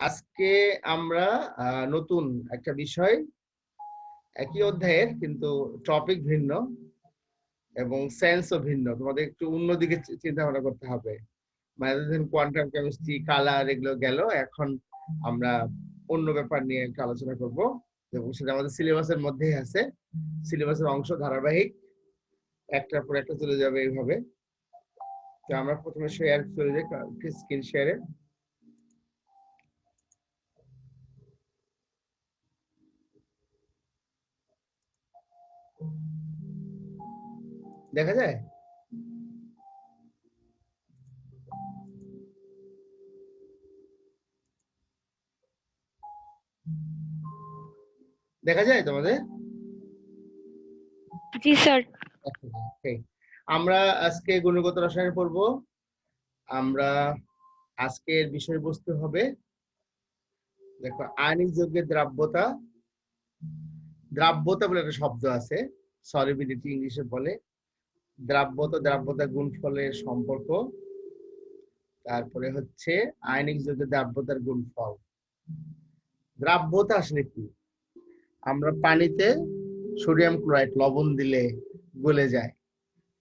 আজকে আমরা নতুন একটা বিষয়। একই অধ্যায়ের, কিন্তু টপিক ভিন্ন এবং সেন্সও ভিন্ন। তোমাদের একটু অন্যদিকে চিন্তা ভাবনা করতে হবে। মানে কোয়ান্টাম কেমিস্ট্রি কালার এগুলো গেল, এখন আমরা অন্য ব্যাপার নিয়ে একটু আলোচনা করব। এবং সেটা আমাদের সিলেবাসের মধ্যেই আছে। সিলেবাসের অংশ ধারাবাহিক, একটার পর একটা চলে যাবে এইভাবে তো আমরা প্রথমে শেয়ার চলে যাই স্ক্রিন শেয়ারে দেখা যায়? দেখা যায় তোমাদের? জি স্যার। আমরা আজকে গুণগত রসায়ন পড়ব। আমরা আজকের বিষয়বস্তু হবে দেখো আয়নিক যৌগের দ্রাব্যতা। দ্রাব্যতা বলে একটা শব্দ আছে সলিবিলিটি ইংলিশে বলে। দ্রাব্যতা দ্রাব্যতা গুণফলের সম্পর্ক। তারপরে হচ্ছে আয়নিক যৌগের দ্রাব্যতার গুণফল দ্রাব্যতা আসলে কি? আমরা পানিতে সোডিয়াম ক্লোরাইড, লবণ দিলে গলে যায়,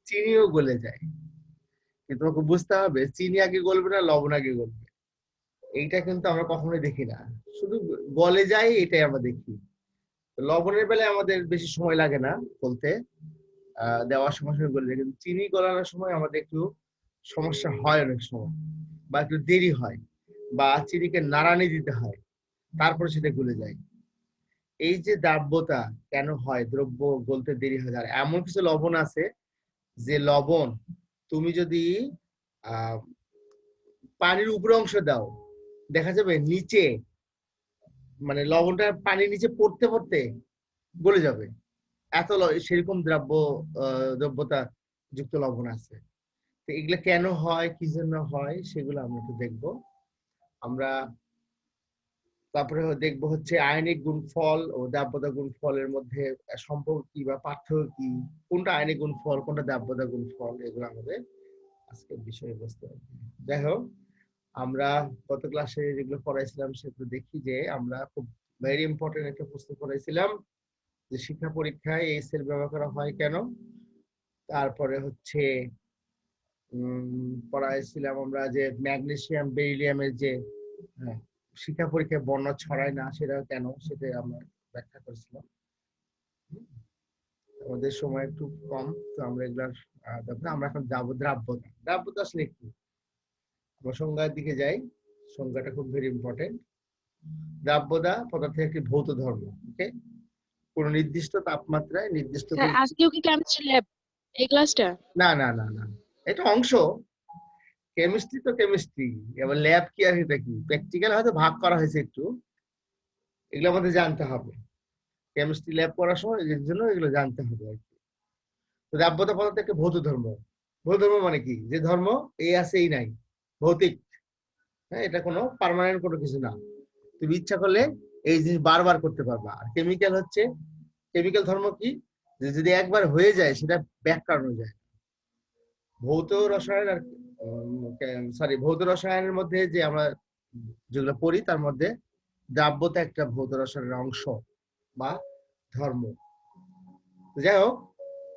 চিনিও গলে যায়। কিন্তু তোমাকে বুঝতে হবে, চিনি আগে গলবে না, লবণ আগে গলবে। এইটা কিন্তু আমরা কখনোই দেখি না। শুধু গলে যায়, এটাই আমরা দেখি। লবণের বেলায় আমাদের বেশি সময় লাগে না বলতে দেওয়ার সময় সময় যায় কিন্তু চিনি গলানোর সময় আমাদের একটু সমস্যা হয় অনেক সময় বা একটু দেরি হয় বা চিনিকে নাড়ানি দিতে হয়, তারপরে সেটা গলে যায়। এই যে দ্রাব্যতা কেন হয়, দ্রব্য গলতে দেরি হয় আর এমন কিছু লবণ আছে যে লবণ তুমি যদি পানির উপর অংশ দাও, দেখা যাবে নিচে মানে লবণটা পানির নিচে পড়তে পড়তে গলে যাবে। এত সেরকম দ্রব্য দ্রব্যতা যুক্ত লবণ আছে। তো এগুলো কেন হয়, কি জন্য হয়, সেগুলো আমরা একটু দেখব। আমরা তারপরে দেখব হচ্ছে আয়নিক গুণফল ও দাব্যতা গুণফলের মধ্যে সম্পর্ক কি বা পার্থক্য কি, কোনটা আয়নিক গুণফল, কোনটা দাব্যতা গুণফল, এগুলো আমাদের আজকের বিষয়বস্তু। যাই হোক, আমরা গত ক্লাসে যেগুলো পড়াইছিলাম সেগুলো দেখি যে আমরা খুব ভেরি ইম্পর্টেন্ট একটা প্রশ্ন পড়াইছিলাম। যে শিক্ষা পরীক্ষায় এই সেল ব্যবহার করা হয় কেন? তারপরে হচ্ছে পড়াইছিলাম আমরা যে ম্যাগনেসিয়াম বেরিলিয়ামের যে হ্যাঁ, শিক্ষা পরীক্ষায় বর্ণ ছড়ায় না সেটা কেন? সেটা আমরা ব্যাখ্যা করেছিলাম। আমাদের সময় একটু কম তো আমরা এগুলার আমরা এখন যাব দ্রাব্যতা। দ্রাব্যতা আসলে কি? আমরা সংজ্ঞার দিকে যাই সংজ্ঞাটা খুব ভেরি ইম্পর্টেন্ট দ্রাব্যতা পদার্থের একটি ভৌত ধর্ম ওকে কোন নির্দিষ্ট তাপমাত্রায় নির্দিষ্ট আজকেও কি কেমিস্ট্রি ল্যাব এই ক্লাসটা না না না না এটা অংশ। কেমিস্ট্রি তো কেমিস্ট্রি এবার ল্যাব কি আর এটা কি? প্র্যাকটিক্যাল হয়তো ভাগ করা হয়েছে একটু। এগুলো আমাদের জানতে হবে। কেমিস্ট্রি ল্যাব করার সময় এর জন্য এগুলো জানতে হবে আর কি। তো দাব্যতা পদার্থ একটা ভৌত ধর্ম। ভৌত ধর্ম মানে কি? যে ধর্ম এই আছে এই নাই। ভৌতিক। হ্যাঁ এটা কোনো পার্মানেন্ট কোনো কিছু না। তুমি ইচ্ছা করলে এই জিনিস বারবার করতে পারবা। আর কেমিক্যাল হচ্ছে কেমিক্যাল ধর্ম কি? যে যদি একবার হয়ে যায়, সেটা ব্যাক করানো যায়। ভৌত রসায়ন আর সরি ভৌত রসায়নের মধ্যে যে আমরা যেগুলো পড়ি, তার মধ্যে দ্রাব্যতা একটা ভৌত রসায়নের অংশ বা ধর্ম। যাই হোক,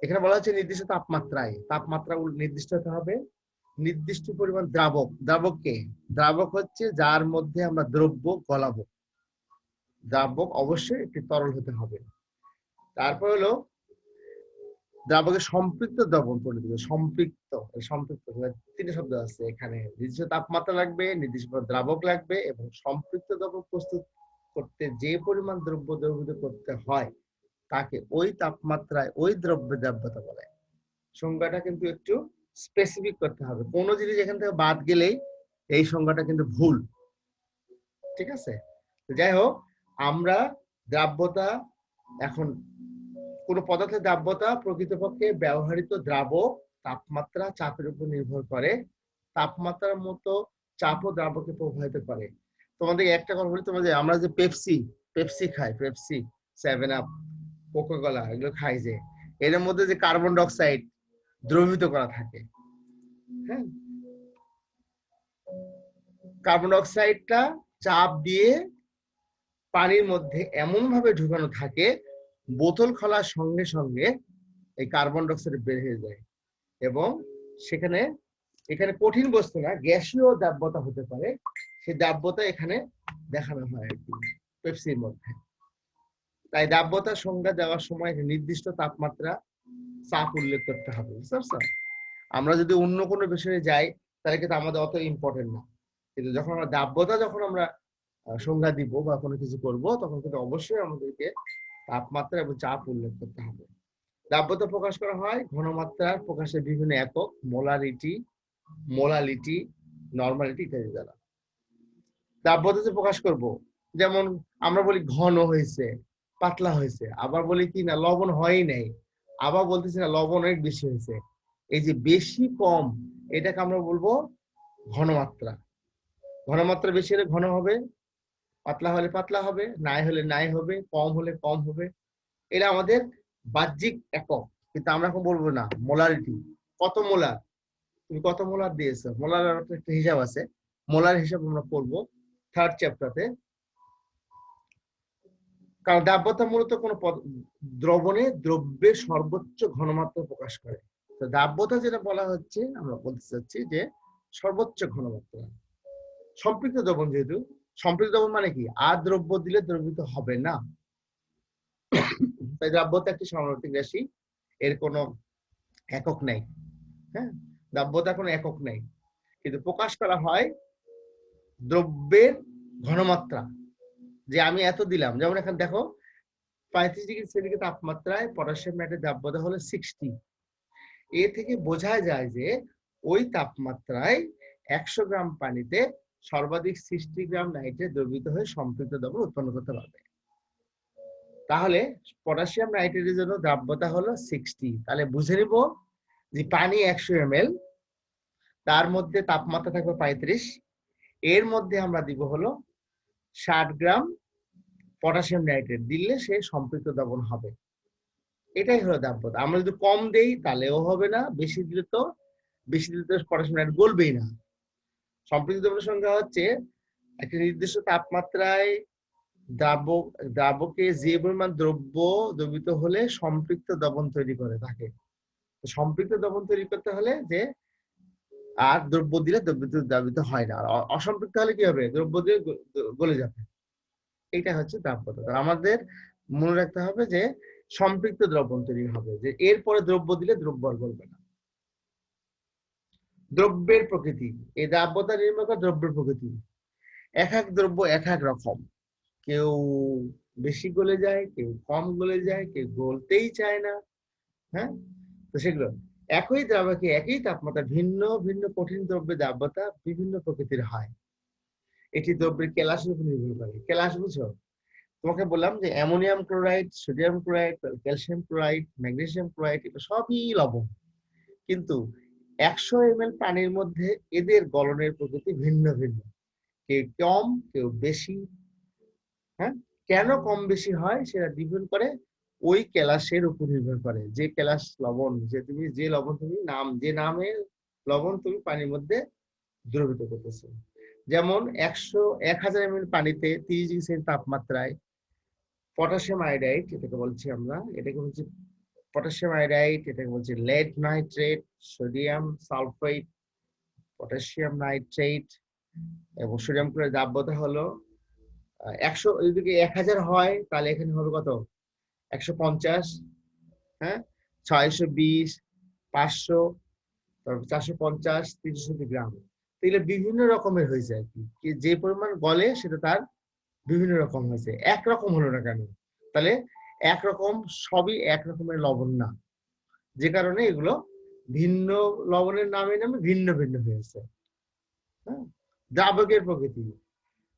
এখানে বলা হচ্ছে নির্দিষ্ট তাপমাত্রায়। তাপমাত্রা নির্দিষ্ট হতে হবে। নির্দিষ্ট পরিমাণ দ্রাবক। দ্রাবক কে? দ্রাবক হচ্ছে যার মধ্যে আমরা দ্রব্য গলাবো। দ্রাবক অবশ্যই একটি তরল হতে হবে। তারপর হলো দ্রাবকের সম্পৃক্ত দ্রবণ দিবে সম্পৃক্ত সম্পৃক্ত তিনটে শব্দ আছে এখানে। নির্দিষ্ট তাপমাত্রা লাগবে, নির্দিষ্ট দ্রাবক লাগবে এবং সম্পৃক্ত দ্রবক প্রস্তুত করতে যে পরিমাণ দ্রব্য দ্রবীভূত করতে হয়, তাকে ওই তাপমাত্রায় ওই দ্রব্য দ্রাব্যতা বলে। সংজ্ঞাটা কিন্তু একটু স্পেসিফিক করতে হবে। কোনো জিনিস এখান থেকে বাদ গেলেই এই সংজ্ঞাটা কিন্তু ভুল। ঠিক আছে? যাই হোক আমরা দ্রাব্যতা এখন কোন পদার্থের দ্রাব্যতা প্রকৃতপক্ষে ব্যবহৃত দ্রাবক তাপমাত্রা চাপের উপর নির্ভর করে। তাপমাত্রার মতো চাপও দ্রাবকে প্রভাবিত করে। তোমাদের একটা কথা বলি, তোমাদের আমরা যে পেপসি পেপসি খাই, Pepsi seven up Coca Cola এগুলো খাই যে। এর মধ্যে যে কার্বন ডাইঅক্সাইড দ্রবীভূত করা থাকে। হ্যাঁ? কার্বন ডাইঅক্সাইডটা চাপ দিয়ে পানির মধ্যে এমন ভাবে ঢুকানো থাকে, বোতল খোলার সঙ্গে সঙ্গে এই কার্বন ডাইঅক্সাইড বের হয়ে যায় এবং সেখানে, এখানে কঠিন বস্তু না, গ্যাসীয় দাব্যতা হতে পারে, সেই দাব্যতা এখানে দেখানো হয় আর কি, পেপসির মধ্যে। তাই দাব্যতার সংজ্ঞা দেওয়ার সময় নির্দিষ্ট তাপমাত্রা চাপ উল্লেখ করতে হবে, বুঝতে পারছ আমরা যদি অন্য কোনো বিষয়ে যাই, তাহলে কিন্তু আমাদের অত ইম্পর্টেন্ট না। কিন্তু যখন আমরা দাব্যতা যখন আমরা সংজ্ঞা দিব বা কোনো কিছু করব, তখন কিন্তু অবশ্যই আমাদেরকে তাপমাত্রা এবং চাপ উল্লেখ করতে হবে। দাব্যতা প্রকাশ করা হয় ঘনমাত্রার প্রকাশের বিভিন্ন একক, মোলারিটি, মোলালিটি, নর্মালিটি ইত্যাদি দ্বারা। দাব্যতা যে প্রকাশ করব, যেমন আমরা বলি ঘন হয়েছে, পাতলা হয়েছে, আবার বলি কি না, লবণ হয়ই নাই, আবার বলতেছি না লবণ অনেক বেশি হয়েছে। এই যে বেশি কম, এটাকে আমরা বলব ঘনমাত্রা। ঘনমাত্রা বেশি হলে ঘন হবে পাতলা হলে পাতলা হবে, নাই হলে নাই হবে, কম হলে কম হবে। এটা আমাদের বাহ্যিক একক, কিন্তু আমরা এখন বলব না, মোলারিটি। কত মোলার? তুমি কত মোলার দিয়েছ? মোলার একটা হিসাব আছে। মোলার হিসাব আমরা পড়ব থার্ড চ্যাপ্টারতে কারণ দাব্যতা মূলত কোন দ্রবণে দ্রব্যের সর্বোচ্চ ঘনমাত্রা প্রকাশ করে। তো দাব্যতা যেটা বলা হচ্ছে, আমরা বলতে চাচ্ছি যে সর্বোচ্চ ঘনমাত্রা। সম্পৃক্ত দ্রবণ যেহেতু সম্পৃক্ত মানে কি? আর দ্রব্য দিলে দ্রবীভূত হবে না। তাই দ্রাব্যতা একটি সামরতিক রাশি? এর কোনো একক নাই। হ্যাঁ? দ্রাব্যতা কোনো একক নাই। কিন্তু প্রকাশ করা হয় দ্রব্যের ঘনমাত্রা। যে আমি এত দিলাম। যেমন এখানে দেখো, পঁয়ত্রিশ ডিগ্রি সেন্টিগ্রেড তাপমাত্রায় পটাশিয়াম নাইট্রেট দ্রাব্যতা হলো সিক্সটি এ থেকে বোঝা যায় যে ওই তাপমাত্রায় একশো গ্রাম পানিতে সর্বাধিক সিক্সটি গ্রাম নাইট্রেট দ্রবীভূত হয়ে সম্পৃক্ত দ্রবণ উৎপন্ন করতে পারবে। তাহলে পটাশিয়াম নাইট্রেটের জন্য দ্রাব্যতা হলো সিক্সটি তাহলে বুঝে নিব যে পানি একশো এম তার মধ্যে তাপমাত্রা থাকবে পঁয়ত্রিশ। এর মধ্যে আমরা দিব হলো ষাট গ্রাম পটাশিয়াম নাইট্রেট। দিলে সে সম্পৃক্ত দ্রবণ হবে। এটাই হলো দাব্যতা আমরা যদি কম দেই তাহলেও হবে না, বেশি দিলে তো, বেশি দিলে তো পটাশিয়াম নাইট্রেট গলবেই না। সম্পৃক্ত দ্রবণের সংখ্যা হচ্ছে একটি নির্দিষ্ট তাপমাত্রায় দ্রাব্য দ্রাবকে যে পরিমাণ দ্রব্য দ্রবিত হলে সম্পৃক্ত দ্রবণ তৈরি করে তাকে। সম্পৃক্ত দ্রবণ তৈরি করতে হলে যে, আর দ্রব্য দিলে দ্রব্য দ্রাবিত হয় না। অসম্পৃক্ত হলে কি হবে? দ্রব্য দিয়ে গলে যাবে। এটা হচ্ছে দ্রাব্যতা আমাদের মনে রাখতে হবে যে, সম্পৃক্ত দ্রবণ তৈরি হবে। যে এরপরে দ্রব্য দিলে দ্রব্য আর গলবে না। দ্রব্যের প্রকৃতি। এই দ্রাব্যতা নির্ণয় করে দ্রব্যের প্রকৃতি। এক এক দ্রব্য এক এক রকম। কেউ বেশি গলে যায়, কেউ কম গলে যায়, কেউ গলতেই চায় না হ্যাঁ? তো সেগুলো, একই দ্রাবকে একই তাপমাত্রা, ভিন্ন ভিন্ন কঠিন দ্রব্যের দ্রাব্যতা বিভিন্ন প্রকৃতির হয়। এটি দ্রব্যের কেলাসের উপর নির্ভর করে। কেলাস বুঝো তোমাকে বললাম যে ammonium chloride, sodium chloride, calcium chloride, magnesium chloride এটা সবই লবণ। কিন্তু একশো এম পানির মধ্যে এদের গলনের প্রকৃতি ভিন্ন ভিন্ন। কেউ কম, কেউ বেশি। হ্যাঁ? কেন কম বেশি হয় সেটা ডিপেন্ড করে ওই কেলাসের উপর নির্ভর করে। যে কেলাস লবণ, যে তুমি যে লবণ, তুমি নাম, যে নামের লবণ তুমি পানির মধ্যে দ্রবীত করতেছো। যেমন একশো, এক হাজার এম পানিতে তিরিশ ডিগ্রি তাপমাত্রায় পটাশিয়াম আয়োডাইড, এটাকে বলছি আমরা, এটাকে বলছি পটাশিয়াম আয়োডাইড এটাকে বলছি lead nitrate sodium sulphate potassium nitrate এবং সোডিয়াম ক্লোরাইড দাব্যতা হলো একশো, যদি এক হাজার হয়, তাহলে এখানে হবে কত? একশো পঞ্চাশ হ্যাঁ? ছয়শো বিশ, পাঁচশো, তারপর চারশো পঞ্চাশ, তিনশো গ্রাম। এগুলো বিভিন্ন রকমের হয়েছে আর কি। কি যে পরিমাণ গলে, সেটা তার বিভিন্ন রকম হয়েছে। একরকম হলো না কেন? তাহলে একরকম, সবই এক রকমের লবণ না। যে কারণে এগুলো ভিন্ন লবণের নামে নামে ভিন্ন ভিন্ন হয়েছে হ্যাঁ? দ্রাবকের প্রকৃতি।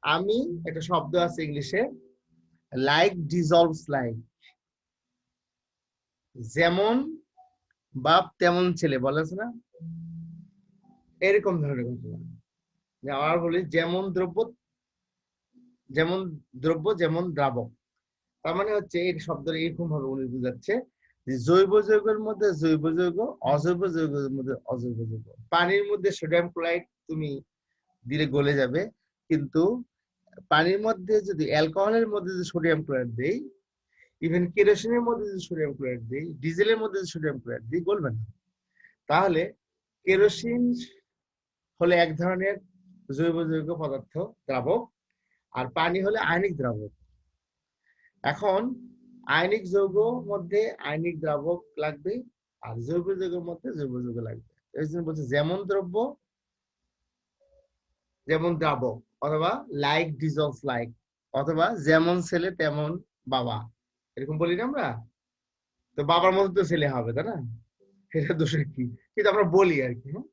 আমি একটা শব্দ আছে ইংলিশে লাইক ডিজলভস লাইক যেমন বাপ তেমন ছেলে বলেছে না? এরকম ধরনের ঘটনা। বলি, যেমন দ্রব্য যেমন দ্রব্য, যেমন দ্রাবক। তার মানে হচ্ছে এই শব্দটা এরকম ভাবে উনি বুঝাচ্ছে যে জৈব যৌগের মধ্যে জৈব যৌগ, অজৈব যৌগের মধ্যে অজৈব যৌগ। পানির মধ্যে সোডিয়াম ক্লোরাইড তুমি দিলে গলে যাবে, কিন্তু পানির মধ্যে যদি অ্যালকোহলের মধ্যে যদি সোডিয়াম ক্লোরাইড দেই ইভেন কেরোসিনের মধ্যে যদি সোডিয়াম ক্লোরাইড দেই, ডিজেলের মধ্যে যদি সোডিয়াম ক্লোরাইড দিই, গলবে না। তাহলে কেরোসিন হলে এক ধরনের জৈব যৌগ পদার্থ দ্রাবক, আর পানি হলে আয়নিক দ্রাবক। এখন আয়নিক যৌগ মধ্যে আয়নিক দ্রাবক লাগবে আর জৈব যৌগের মধ্যে জৈব যৌগ লাগবে। জন্য বলছে যেমন দ্রব্য, যেমন দ্রাবক, অথবা লাইক ডিজলভ লাইক অথবা যেমন ছেলে তেমন বাবা। এরকম বলি না আমরা? তো বাবার মতো তো ছেলে হবে, তাই না? সেটা দোষের কি? কিন্তু আমরা বলি আর কি হ্যাঁ?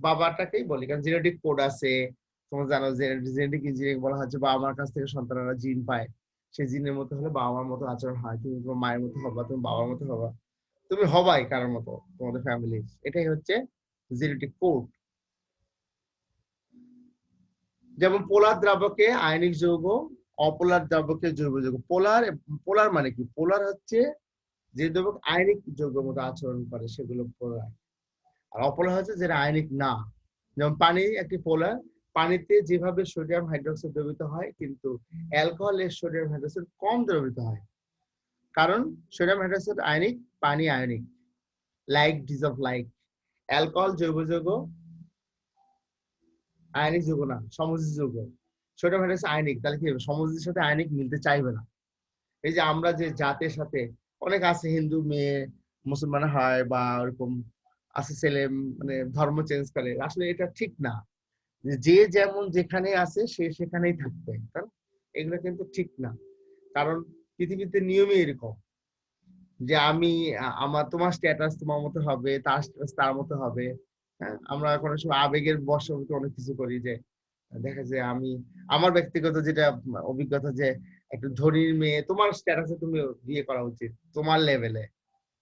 বাবাটাকেই বলি, কারণ জেনেটিক কোড আছে। তোমরা জানো জেনেটিক ইঞ্জিনিয়ারিং বলা হচ্ছে বাবা মার কাছ থেকে সন্তানরা জিন পায়। সেই জিনের মতো হলে বাবা মার মতো আচরণ হয়। তুমি তোমার মায়ের মতো হবা, তুমি বাবার মতো হবা। তুমি হবাই কারোর মতো, তোমাদের ফ্যামিলি এটাই হচ্ছে জেনেটিক কোড যেমন পোলার দ্রাবকে আয়নিক যৌগ, অপোলার দ্রাবকে জৈব যৌগ। পোলার পোলার মানে কি? পোলার হচ্ছে যে দ্রাবক আয়নিক যৌগের মতো আচরণ করে, সেগুলো পোলার। আর অপোলার হচ্ছে যেটা আয়নিক না। যেমন পানি, একটি পোলার পানিতে যেভাবে সোডিয়াম হাইড্রোক্সাইড দ্রবীভূত হয়, কিন্তু অ্যালকোহলে সোডিয়াম হাইড্রোক্সাইড কম দ্রবীভূত হয়। কারণ সোডিয়াম হাইড্রোক্সাইড আয়নিক, পানি ionic. Like dissolve like alcohol জৈব যৌগ, আয়নিক যৌগ না, সমযোজী যৌগ। সোডিয়াম হাইড্রোক্সাইড আয়নিক, তাহলে কি হবে? সমযোজীর সাথে আয়নিক মিলতে চাইবে না। এই যে আমরা যে জাতের সাথে, অনেক আছে হিন্দু মেয়ে, মুসলমান হয় বা ওরকম আছে ছেলে মানে ধর্ম চেঞ্জ করে। আসলে এটা ঠিক না। যে যেমন যেখানে আছে সে সেখানেই থাকবে। না? এগুলো কিন্তু ঠিক না। কারণ পৃথিবীতে নিয়মই এরকম। যে আমি, আমার, তোমার স্ট্যাটাস তোমার মতো হবে, তার স্ট্যাটাস তার মতো হবে। হ্যাঁ? আমরা কোনো সময় আবেগের বশবর্তী অনেক কিছু করি যে, দেখা যায় আমি, আমার ব্যক্তিগত যেটা অভিজ্ঞতা যে, একটা ধনীর মেয়ে, তোমার স্ট্যাটাসে তুমি বিয়ে করা উচিত, তোমার লেভেলে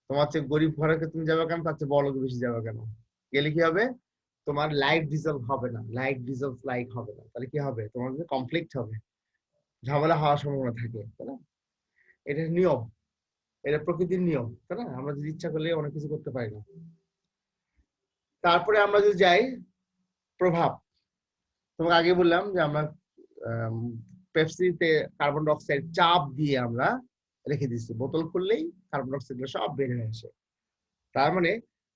তোমার চেয়ে গরিব ঘরেকে তুমি যাবে কেন? তার চেয়ে বড় বেশি যাবে কেন? গেলে কি হবে? তোমার লাইক ডিজলভ হবে না লাইট ডিজলভ লাইক হবে না। তাহলে কি হবে? তোমার কনফ্লিক্ট হবে। ঝামেলা হওয়ার সম্ভাবনা থাকে, তাই না? এটা নিয়ম। এটা প্রকৃতির নিয়ম, তাই না? আমরা যদি ইচ্ছা করলে অনেক কিছু করতে পারি না। তারপরে আমরা যদি যাই, প্রভাব। তোমাকে আগে বললাম যে আমরা পেপসিতে কার্বন ডাইঅক্সাইড চাপ দিয়ে আমরা রেখে দিচ্ছি বোতল খুললেই কার্বন ডাইঅক্সাইড সব বের হয়ে আসে। তার মানে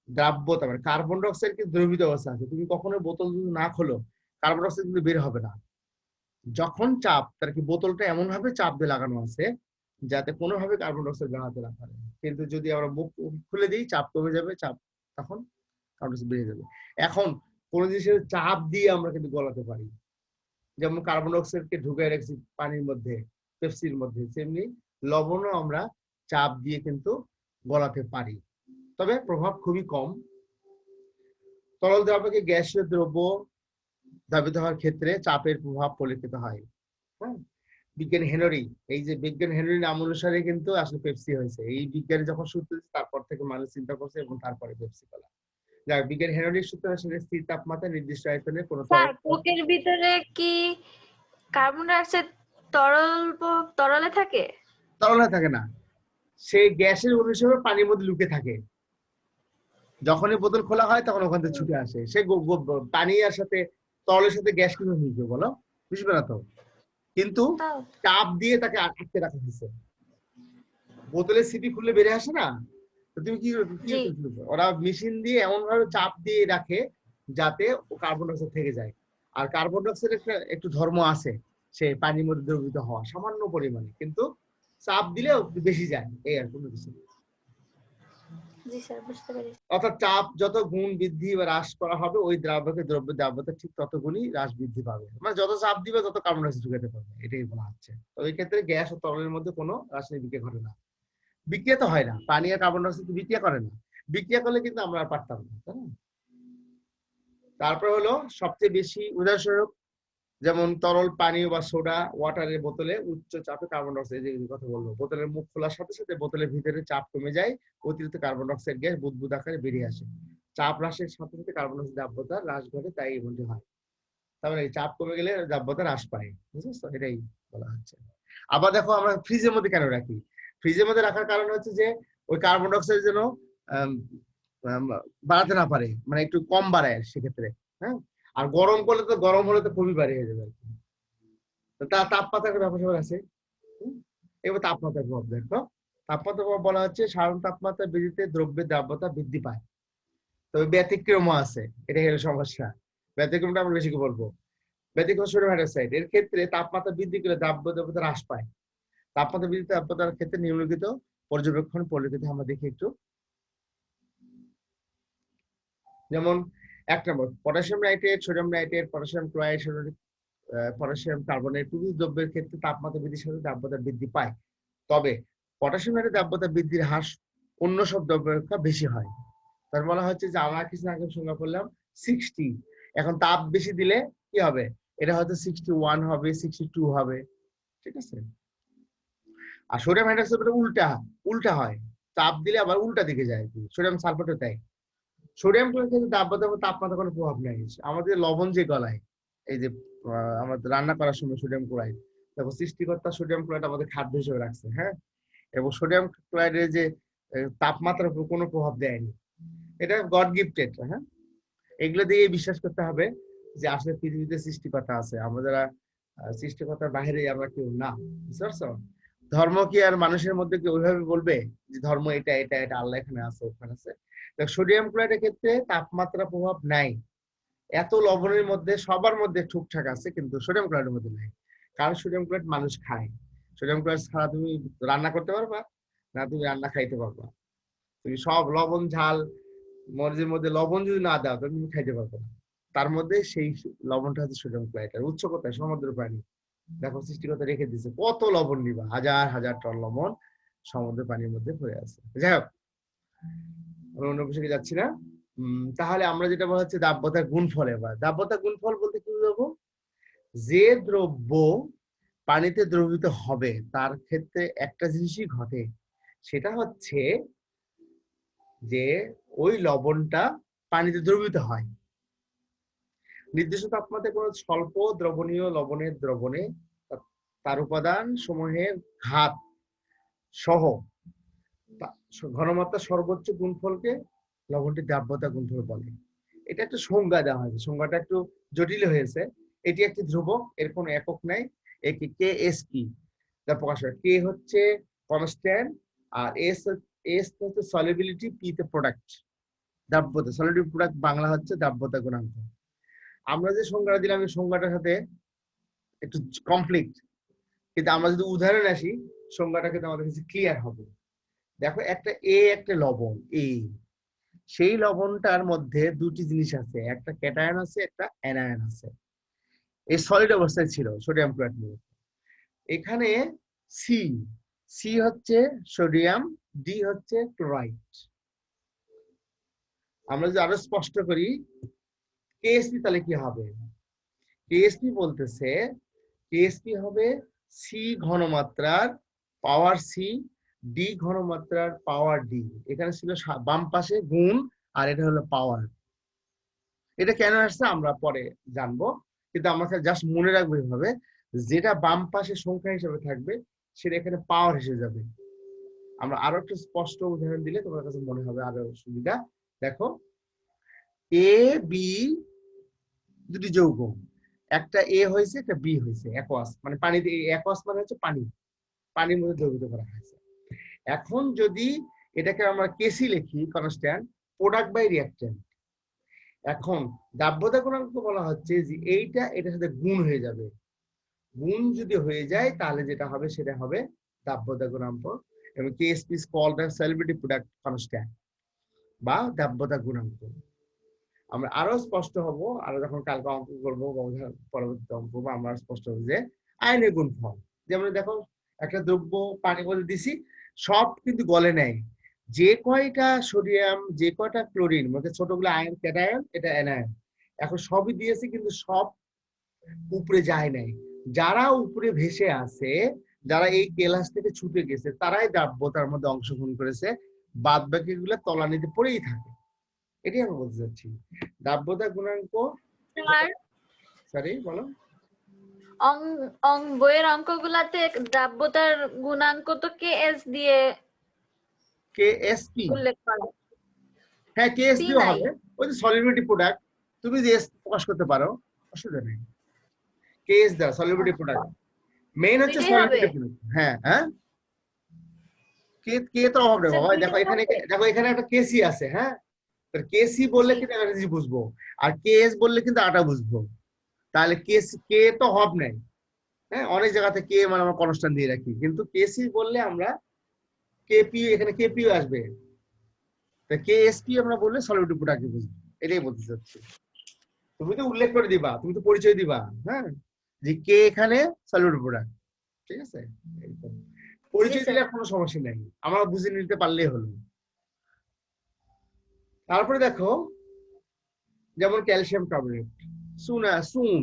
দ্রাব্যতা মানে কার্বন ডাইঅক্সাইড কিন্তু দ্রবীভূত অবস্থা আছে। তুমি কখনো বোতল যদি না খোলো কার্বন ডাইঅক্সাইড কিন্তু বের হবে না। যখন চাপ, তার কি বোতলটা এমন ভাবে চাপ দিয়ে লাগানো আছে, যাতে কোনোভাবে কার্বন ডাইঅক্সাইড বেরোতে না পারে। কিন্তু যদি আমরা মুখ খুলে দিই, চাপ কমে যাবে, চাপ তখন কার্বন ডাইঅক্সাইড বেড়ে যাবে। এখন কোন জিনিসের চাপ দিয়ে আমরা কিন্তু গলাতে পারি। যেমন কার্বন ডাইঅক্সাইডকে ঢুকে রাখছি পানির মধ্যে পেপসির মধ্যে, তেমনি লবণও আমরা চাপ দিয়ে কিন্তু গলাতে পারি। তবে প্রভাব খুবই কম। তরল দ্রাবকে গ্যাসীয় দ্রব্য ধাবিত হওয়ার ক্ষেত্রে চাপের প্রভাব পরিলক্ষিত হয়। হ্যাঁ? বিজ্ঞানী হেনরি এই যে বিজ্ঞান হেনরি নাম অনুসারে কিন্তু আসলে পেপসি হয়েছে। এই বিজ্ঞানী যখন সূত্র তারপর থেকে মানুষ চিন্তা করছে এবং তারপরে পেপসি বলা যাক বিজ্ঞান হেনরির সূত্র আসলে স্থির তাপমাত্রা নির্দিষ্ট আয়তনে কোনো কোকের ভিতরে কি কার্বন ডাইঅক্সাইড তরল তরলে থাকে? তরলে থাকে না। সেই গ্যাসের হিসেবে পানির মধ্যে লুকে থাকে। যখনই বোতল খোলা হয় তখন ওখান থেকে ছুটে আসে। সে পানি আর সাথে তরলের সাথে গ্যাস কীভাবে মিশবে বলো। বুঝবে না তো? কিন্তু চাপ দিয়ে তাকে আটকে রাখা হয়েছে। বোতলের সিপি খুললে বেড়ে আসে না? তো তুমি কি কি ওরা মেশিন দিয়ে এমন ভাবে চাপ দিয়ে রাখে যাতে কার্বন ডাইঅক্সাইড থেকে যায়। আর কার্বন ডাইঅক্সাইড একটা একটু ধর্ম আছে। সে পানির মধ্যে দ্রবীভূত হওয়া সামান্য পরিমাণে। কিন্তু চাপ দিলেও বেশি যায়। এই আর কোনো কিছু না। অর্থাৎ চাপ যত গুণ বৃদ্ধি বা হ্রাস করা হবে, ওই দ্রাবকে দ্রব্য দ্রাব্যতা ঠিক তত গুণই হ্রাস বৃদ্ধি পাবে। মানে যত চাপ দিবে, তত কার্বন ডাইঅক্সাইড ঢুকাতে পারবে, এটাই বলা হচ্ছে। তো এই ক্ষেত্রে গ্যাস ও তরলের মধ্যে কোনো রাসায়নিক বিক্রিয়া ঘটে না। বিক্রিয়া তো হয় না। পানি আর কার্বন ডাইঅক্সাইড বিক্রিয়া করে না। বিক্রিয়া করলে কিন্তু আমরা আর পারতাম না, তাই না? তারপর হলো সবচেয়ে বেশি উদাহরণস্বরূপ যেমন তরল পানীয় বা সোডা ওয়াটারের বোতলে উচ্চ চাপে কার্বন ডাইঅক্সাইড কথা বলব বোতলের মুখ খোলার সাথে সাথে বোতলের ভিতরে চাপ কমে যায়, অতিরিক্ত কার্বন ডাইঅক্সাইড গ্যাস বুদবুদ আকারে বেরিয়ে আসে। চাপ হ্রাসের সাথে সাথে কার্বন ডাইঅক্সাইড দ্রাব্যতা হ্রাস ঘটে, তাই এমনটি হয়। তার মানে চাপ কমে গেলে দ্রাব্যতা হ্রাস পায়, বুঝেছ? এটাই বলা হচ্ছে। আবার দেখো আমরা ফ্রিজের মধ্যে কেন রাখি? ফ্রিজের মধ্যে রাখার কারণ হচ্ছে যে, ওই কার্বন ডাইঅক্সাইড যেন বাড়াতে না পারে মানে একটু কম বাড়ায় সেক্ষেত্রে হ্যাঁ? আর গরম করলে তো, গরম হলে তো খুবই বাড়ি হয়ে যাবে তার তাপমাত্রার একটা ব্যাপার আছে। এবার তাপমাত্রার প্রভাব দেখো। তাপমাত্রার প্রভাব বলা হচ্ছে সাধারণ তাপমাত্রা বৃদ্ধিতে দ্রব্যের দ্রাব্যতা বৃদ্ধি পায়। তবে ব্যতিক্রমও আছে। এটা হলো সমস্যা। ব্যতিক্রমটা আমরা বেশি বলব? ব্যতিক্রম সোডিয়াম হাইড্রোক্সাইড এর ক্ষেত্রে তাপমাত্রা বৃদ্ধি করলে দ্রাব্য দ্রব্যতা হ্রাস পায়। তাপমাত্রা বৃদ্ধি, তাপমাত্রার ক্ষেত্রে নিম্নলিখিত পর্যবেক্ষণ পরিলিখিত আমরা দেখি একটু। যেমন এক number, potassium nitrate, sodium nitrate, potassium chloride potassium carbonate প্রভৃতি দ্রব্যের ক্ষেত্রে তাপমাত্রা বৃদ্ধির সাথে দ্রাব্যতা বৃদ্ধি পায়। তবে পটাশিয়াম নাইট্রেট দ্রাব্যতা বৃদ্ধির হ্রাস অন্য সব দ্রব্যের বেশি হয়। তার বলা হচ্ছে যে আমরা কিছু আগে সংজ্ঞা করলাম সিক্সটি। এখন তাপ বেশি দিলে কি হবে? এটা হয়তো সিক্সটি ওয়ান হবে, সিক্সটি টু হবে। ঠিক আছে? আর সোডিয়াম হাইড্রোক্সাইড উল্টা উল্টা হয়। তাপ দিলে আবার উল্টা দিকে যায়। সোডিয়াম সালফেটও তাই। সোডিয়াম ক্লোরাইড কিন্তু দ্রাব্যতা এবং তাপমাত্রা কোনো প্রভাব নেই। আমাদের লবণ যে গলায় এই যে আমাদের রান্না করার সময় সোডিয়াম ক্লোরাইড দেখো সৃষ্টিকর্তা সোডিয়াম ক্লোরাইড আমাদের খাদ্য হিসেবে রাখছে হ্যাঁ? এবং সোডিয়াম ক্লোরাইডের যে তাপমাত্রার উপর কোনো প্রভাব দেয়নি। এটা গড গিফটেড হ্যাঁ? এগুলো দিয়ে বিশ্বাস করতে হবে যে আসলে পৃথিবীতে সৃষ্টিকর্তা আছে। আহ, সৃষ্টিকর্তার বাইরে আমরা কেউ না বুঝতে পারছ? ধর্ম কি আর মানুষের মধ্যে কি ওইভাবে বলবে যে ধর্ম এটা এটা এটা আল্লাহ এখানে আছে ওখানে আছে? সোডিয়াম ক্লোরাইডের ক্ষেত্রে তাপমাত্রা প্রভাব নাই। এত লবণের মধ্যে, সবার মধ্যে ঠুকঠাক আছে, কিন্তু সোডিয়াম ক্লোরাইডের মধ্যে নাই। কারণ সোডিয়াম ক্লোরাইড মানুষ খায়। সোডিয়াম ক্লোরাইড ছাড়া তুমি রান্না করতে পারবা, না তুমি রান্না খাইতে পারবা। তুমি সব লবণ, ঝাল, মরিচের মধ্যে লবণ যদি না দাও তুমি খাইতে পারবে না। তার মধ্যে সেই লবণটা হচ্ছে সোডিয়াম ক্লোরাইড আর উচ্চ কোথায়, সমুদ্র প্রাণী। দেখো, সৃষ্টিকর্তা রেখে দিছে কত লবণ নিবা? হাজার হাজার টন লবণ সমুদ্র পানির মধ্যে পড়ে আছে। যাই হোক। অন্য বিষয়ে যাচ্ছি না। তাহলে আমরা যেটা বলা হচ্ছে দাব্যতার গুণফল এবার। দাব্যতার গুণফল বলতে কি বুঝাবো? যে দ্রব্য পানিতে দ্রবীভূত হবে, তার ক্ষেত্রে একটা জিনিসই ঘটে, সেটা হচ্ছে যে ওই লবণটা পানিতে দ্রবীভূত হয়। নির্দিষ্ট তাপমাত্রায় কোনো স্বল্প দ্রবণীয় লবণের দ্রবণে তার উপাদান সমূহের ঘাত সহ ঘনমাত্রা সর্বোচ্চ গুণফলকে লবণটির দ্রাব্যতা গুণফল বলে। এটা একটা সংজ্ঞা দেওয়া হয়েছে। সংজ্ঞাটা একটু জটিল হয়েছে। এটি একটি ধ্রুবক, এর কোনো একক নাই। একে কে এস কি? যা প্রকাশ হয় কে হচ্ছে কনস্ট্যান্ট আর এস এস হচ্ছে সলিবিলিটি, পি তে প্রোডাক্ট দ্রাব্যতা সলিবিলিটি প্রোডাক্ট বাংলা হচ্ছে দ্রাব্যতা গুণাঙ্ক। আমরা যে সংজ্ঞাটা দিলাম, এই সংজ্ঞাটার সাথে একটু কমপ্লিট কিন্তু আমরা যদি উদাহরণ আসি, সংজ্ঞাটা কিন্তু আমাদের কাছে ক্লিয়ার হবে। দেখো একটা এ একটা লবণ এ সেই লবণটার মধ্যে দুটি জিনিস আছে, একটা ক্যাটায়ন আছে, একটা অ্যানায়ন আছে। এই সলিড অবস্থায় ছিল সোডিয়াম ক্লোরাইড এখানে সি সি হচ্ছে সোডিয়াম ডি হচ্ছে ক্লোরাইড আমরা যদি আরও স্পষ্ট করি কেএসপি তাহলে কি হবে? কেএসপি বলতেছে কেএসপি হবে সি ঘনমাত্রার পাওয়ার সি ডি ঘনমাত্রার পাওয়ার ডি এখানে ছিল বাম পাশে গুণ, আর এটা হলো পাওয়ার এটা কেন আসছে আমরা পরে জানব, কিন্তু আমাকে জাস্ট মনে রাখব এইভাবে, যেটা বাম পাশে সংখ্যা হিসেবে থাকবে, সেটা এখানে পাওয়ার হিসেবে যাবে। আমরা আরও একটা স্পষ্ট উদাহরণ দিলে তোমার কাছে মনে হবে আরও সুবিধা। দেখো এ বি দুটি যৌগ একটা এ হয়েছে, একটা বি হয়েছে অ্যাকোয়াস মানে পানিতে অ্যাকোয়াস মানে হচ্ছে পানি, পানির মধ্যে দ্রবীভূত করা হয়েছে এখন যদি এটাকে আমরা কেসি লিখি কনস্ট্যান্ট প্রোডাক্ট বাই রিয়াক্টেন্ট এখন দাব্যতা গুণাঙ্ক বলা হচ্ছে যে এইটা এটার সাথে গুণ হয়ে যাবে। গুণ যদি হয়ে যায়, তাহলে যেটা হবে সেটা হবে দাব্যতা গুণাঙ্ক এবং KSP called the solubility product constant বা দাব্যতা গুণাঙ্ক। আমরা আরও স্পষ্ট হব আরও যখন কালকে অঙ্ক করব, পরবর্তী অঙ্ক করব, আমরা স্পষ্ট হব যে আয়নের গুণফল। যেমন দেখো, একটা দ্রব্য পানি মধ্যে দিছি সব কিন্তু গলে নেয়। যে কয়টা সোডিয়াম যে কয়টা ক্লোরিন মানে ছোটগুলো আয়ন ক্যাটায়ন এটা অ্যানায়ন এখন সবই দিয়েছে কিন্তু সব উপরে যায় নাই। যারা উপরে ভেসে আছে যারা এই কেলাস থেকে ছুটে গেছে তারাই দ্রাব্যতার মধ্যে অংশগ্রহণ করেছে বাদ বাকি গুলো তলানিতে পড়েই থাকে। এটাই আমি বলতে চাচ্ছি। দ্রাব্যতা গুণাঙ্ক সরি বলো। বইয়ের অঙ্কগুলাতে দ্রাব্যতার গুণাঙ্ক তো কে এস দিয়ে কে এস পি? উল্লেখ করা। হ্যাঁ কে এস নাই। হবে। ওই যে সলিবিলিটি প্রোডাক্ট তুমি যে এস প্রকাশ করতে পারো অসুবিধা নেই। কে এস দ্বারা সলিবিলিটি প্রোডাক্ট মেইন হচ্ছে হবে। হ্যাঁ হ্যাঁ। কে কে তো হবে। বাবা দেখো এখানে দেখো এখানে একটা কেসি আছে হ্যাঁ? কেসি বললে কিন্তু জিনিস বুঝব। আর কেএস বললে কিন্তু আটা বুঝব। তাহলে কেস কে তো হব নাই। হ্যাঁ অনেক জায়গাতে কে মানে আমরা কনস্ট্যান্ট দিয়ে রাখি। কিন্তু কেসি বললে আমরা কেপি এখানে কেপিও আসবে। তা কেএসপি আমরা বললে সলিড প্রোডাক্ট বুঝব। এটাই বলতে চাচ্ছি। তুমি তো উল্লেখ করে দিবা তুমি তো পরিচয় দিবা হ্যাঁ? যে কে এখানে সলিড প্রোডাক্ট ঠিক আছে? পরিচয় দিলে কোনো সমস্যা নাই। আমরা বুঝে নিতে পারলেই হলো। তারপরে দেখো যেমন ক্যালসিয়াম কার্বনেট সুনা সুন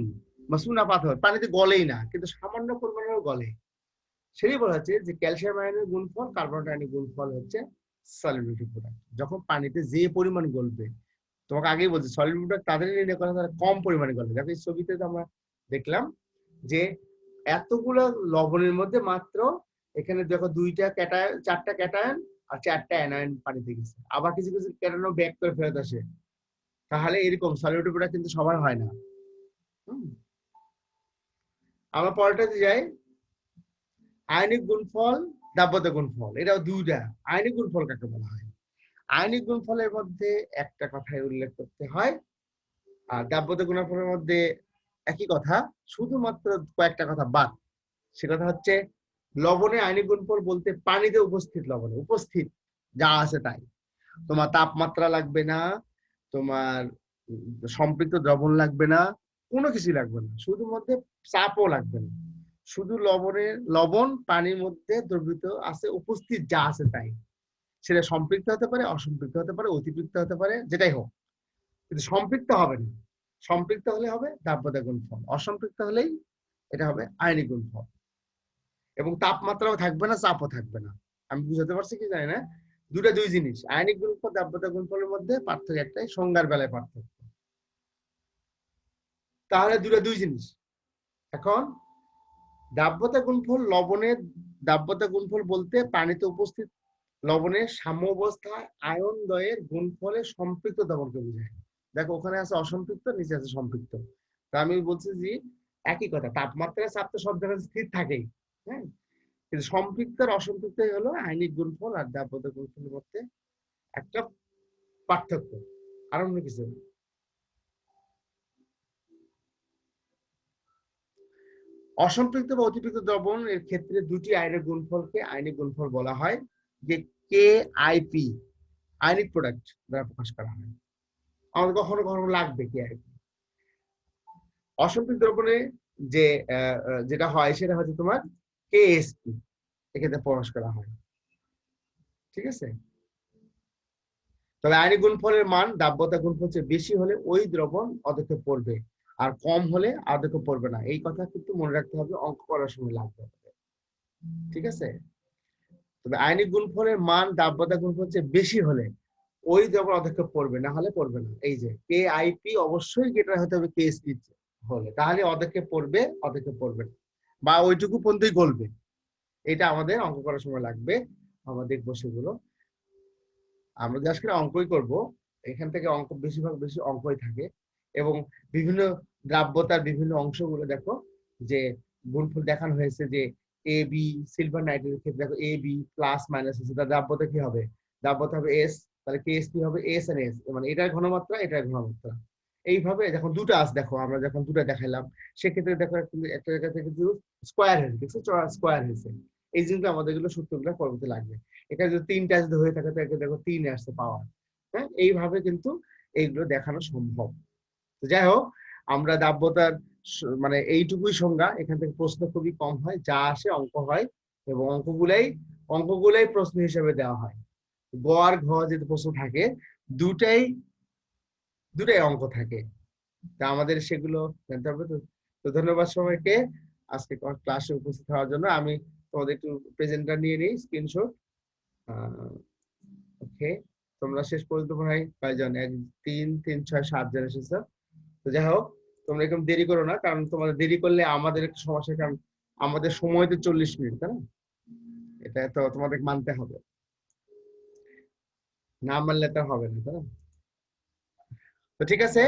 বা সুনা পাথর, পানিতে গলেই না, কিন্তু সামান্য পরিমাণেও গলে। সেটাই বলা হচ্ছে যে ক্যালসিয়াম আয়নের গুণফল, কার্বন আয়নের গুণফল হচ্ছে সলিবিলিটি প্রোডাক্ট যখন পানিতে যে পরিমাণ গলবে, তোমাকে আগেই বলছি সলিড প্রোডাক্ট তাদের নির্ণয় করা তারা কম পরিমাণে গলে। দেখো, এই ছবিতে তো আমরা দেখলাম যে এতগুলো লবণের মধ্যে মাত্র এখানে দেখো দুইটা ক্যাটায়ন চারটা ক্যাটায়ন আর চারটা অ্যানায়ন পানিতে গেছে। আবার কিছু কিছু ক্যাটায়নও ব্যাক করে ফেরত আসে। তাহলে এরকম সলিড প্রোডাক্ট কিন্তু সবার হয় না। আমরা পরেরটাতে যাই। আয়নিক গুণফল দাব্যত গুণফল, এটাও দুইটা। আয়নিক গুণফল কাকে বলা হয়? আয়নিক গুণফলের মধ্যে একটা কথাই উল্লেখ করতে হয়, আর দাব্যত গুণফলের মধ্যে একই কথা, শুধুমাত্র কয়েকটা কথা বাদ। সে কথা হচ্ছে, লবণে আয়নিক গুণফল বলতে পানিতে উপস্থিত লবণে, উপস্থিত, যা আছে তাই। তোমার তাপমাত্রা লাগবে না, তোমার সম্পৃক্ত দ্রবণ লাগবে না কোনো কিছু লাগবে না। শুধুমাত্র চাপও লাগবে না। শুধু লবণের লবণ, পানির মধ্যে দ্রবিত আছে, উপস্থিত যা আছে তাই। সেটা সম্পৃক্ত হতে পারে, অসম্পৃক্ত হতে পারে, অতিপৃক্ত হতে পারে, যেটাই হোক। কিন্তু সম্পৃক্ত হবে না। সম্পৃক্ত হলে হবে দাব্যতা গুণফল। অসম্পৃক্ত হলেই এটা হবে আয়নিক গুণফল। এবং তাপমাত্রাও থাকবে না, চাপও থাকবে না। আমি বুঝাতে পারছি কি জানি না? দুটা দুই জিনিস। আয়নিক গুণফল দাব্যতা গুণফলের মধ্যে পার্থক্য একটাই, সংজ্ঞার বেলায় পার্থক্য। তাহলে দুটা দুই জিনিস। এখন দাব্যতা গুণফল লবণের দাব্যতা গুণফল বলতে পানিতে উপস্থিত লবণের সাম্য অবস্থায় আয়ন দ্বয়ের গুণফলে সম্পৃক্ত দ্রবণকে বোঝায়। দেখো, ওখানে আছে অসম্পৃক্ত, নিচে আছে সম্পৃক্ত। তা আমি বলছি যে একই কথা, তাপমাত্রা চাপ তো সব জায়গায় স্থির থাকেই হ্যাঁ? কিন্তু সম্পৃক্ত আর অসম্পৃক্ত হলো আইনিক গুণফল আর দাব্যতা গুণফলের মধ্যে একটা পার্থক্য, আর অন্য কিছু না। অসম্পৃক্ত বা অতিপৃক্ত দ্রবণ এর ক্ষেত্রে দুটি আয়নের গুণফলকে আয়নিক গুণফল বলা হয়, যে কে আইপি আয়নিক প্রোডাক্ট দ্বারা প্রকাশ করা হয়। আমাদের কখনো কখনো লাগবে কে আইপি অসম্পৃক্ত দ্রবণে যে যেটা হয় সেটা হচ্ছে তোমার কেএসপি এক্ষেত্রে প্রকাশ করা হয়। ঠিক আছে? তবে আয়নিক গুণফলের মান দাব্যতা গুণফল বেশি হলে ওই দ্রবণ অদক্ষে পড়বে আর কম হলে আদক্ষে পড়বে না। এই কথা কিন্তু মনে রাখতে হবে, অঙ্ক করার সময় লাগবে। ঠিক আছে? তবে আয়নিক গুণফলের মান দাব্যতা গুণফল চেয়ে বেশি হলে ওই দ্রবণ অদক্ষে পড়বে, না হলে পড়বে না। এই যে কে আইপি অবশ্যই যেটা হতে হবে কেএসপি হলে। তাহলে অদক্ষে পড়বে অদক্ষে পড়বে না। বা ওইটুকু পর্যন্তই গলবে। এটা আমাদের অঙ্ক করার সময় লাগবে। আমরা দেখব সেগুলো। আমরা করে অঙ্কই করব। এখান থেকে অঙ্ক বেশিরভাগ বেশি অঙ্কই থাকে। এবং বিভিন্ন দ্রাব্যতার বিভিন্ন অংশগুলো দেখো, যে গুণফল দেখানো হয়েছে যে এ বি সিলভার নাইট্রেটের ক্ষেত্রে দেখো এ বি প্লাস মাইনাস আছে তার দ্রাব্যতা কি হবে? দ্রাব্যতা হবে এস তাহলে কেএস কি হবে এস এন এস মানে এটার ঘনমাত্রা এটার ঘনমাত্রা। এইভাবে যখন দুটো আছে, দেখো, আমরা যখন দুটো দেখাইলাম, সেক্ষেত্রে দেখো একটা- জায়গা থেকে কিন্তু স্কোয়ার হয়েছে দেখছ স্কোয়ার হয়েছে। এই জিনিসগুলো আমাদের এগুলো সূত্রগুলো পরবর্তী লাগবে। এখানে যদি তিনটা যদি হয়ে থাকে, তাহলে দেখো তিন আসছে পাওয়ার হ্যাঁ? এইভাবে কিন্তু এইগুলো দেখানো সম্ভব। যাই হোক আমরা দাব্যতার মানে এইটুকুই সংজ্ঞা। এখান থেকে প্রশ্ন খুবই কম হয়, যা আসে অঙ্ক হয় এবং অঙ্কগুলাই অঙ্কগুলাই প্রশ্ন হিসেবে দেওয়া হয়। গ আর ঘ যদি প্রশ্ন থাকে, দুটাই দুটাই অঙ্ক থাকে। তা আমাদের সেগুলো জানতে হবে। তো তো ধন্যবাদ সবাইকে আজকে ক্লাসে উপস্থিত হওয়ার জন্য। আমি তোমাদের একটু প্রেজেন্টার নিয়ে নিই, স্ক্রিনশট। ওকে। তোমরা শেষ পর্যন্ত ভাই কয়জন? এক, তিন তিন, ছয়, সাত জন এসেছ। তো যাই হোক তোমরা এরকম দেরি করো না, কারণ তোমাদের দেরি করলে আমাদের একটু সমস্যা, কারণ আমাদের সময় তো চল্লিশ মিনিট, তাই না? এটা তো তোমাদের মানতে হবে। না মানলে তো হবে না, তাই না? তো ঠিক আছে,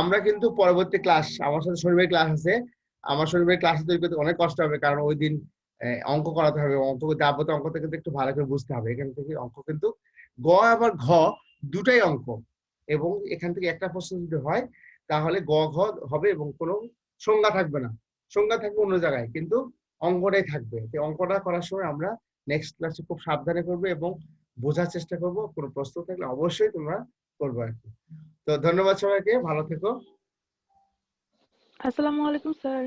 আমরা কিন্তু পরবর্তী ক্লাস, আমার সাথে শনিবার ক্লাস আছে, আমার শরীরে ক্লাসে তৈরি করতে অনেক কষ্ট হবে, কারণ ওই দিন অঙ্ক করাতে হবে, অঙ্ক যাবত অঙ্কটা কিন্তু একটু ভালো করে বুঝতে হবে। এখান থেকে অঙ্ক কিন্তু গ আবার ঘ দুটাই অঙ্ক, এবং এখান থেকে একটা প্রশ্ন যদি হয় তাহলে গ, ঘ হবে এবং কোনো সংজ্ঞা থাকবে না। সংজ্ঞা থাকবে অন্য জায়গায়, কিন্তু অঙ্কটাই থাকবে। অঙ্কটা করার সময় আমরা নেক্সট ক্লাসে খুব সাবধানে করব এবং বোঝার চেষ্টা করব। কোনো প্রশ্ন থাকলে অবশ্যই তোমরা করব আর কি। তো ধন্যবাদ সবাইকে, ভালো থেকো। আসসালামু আলাইকুম, স্যার।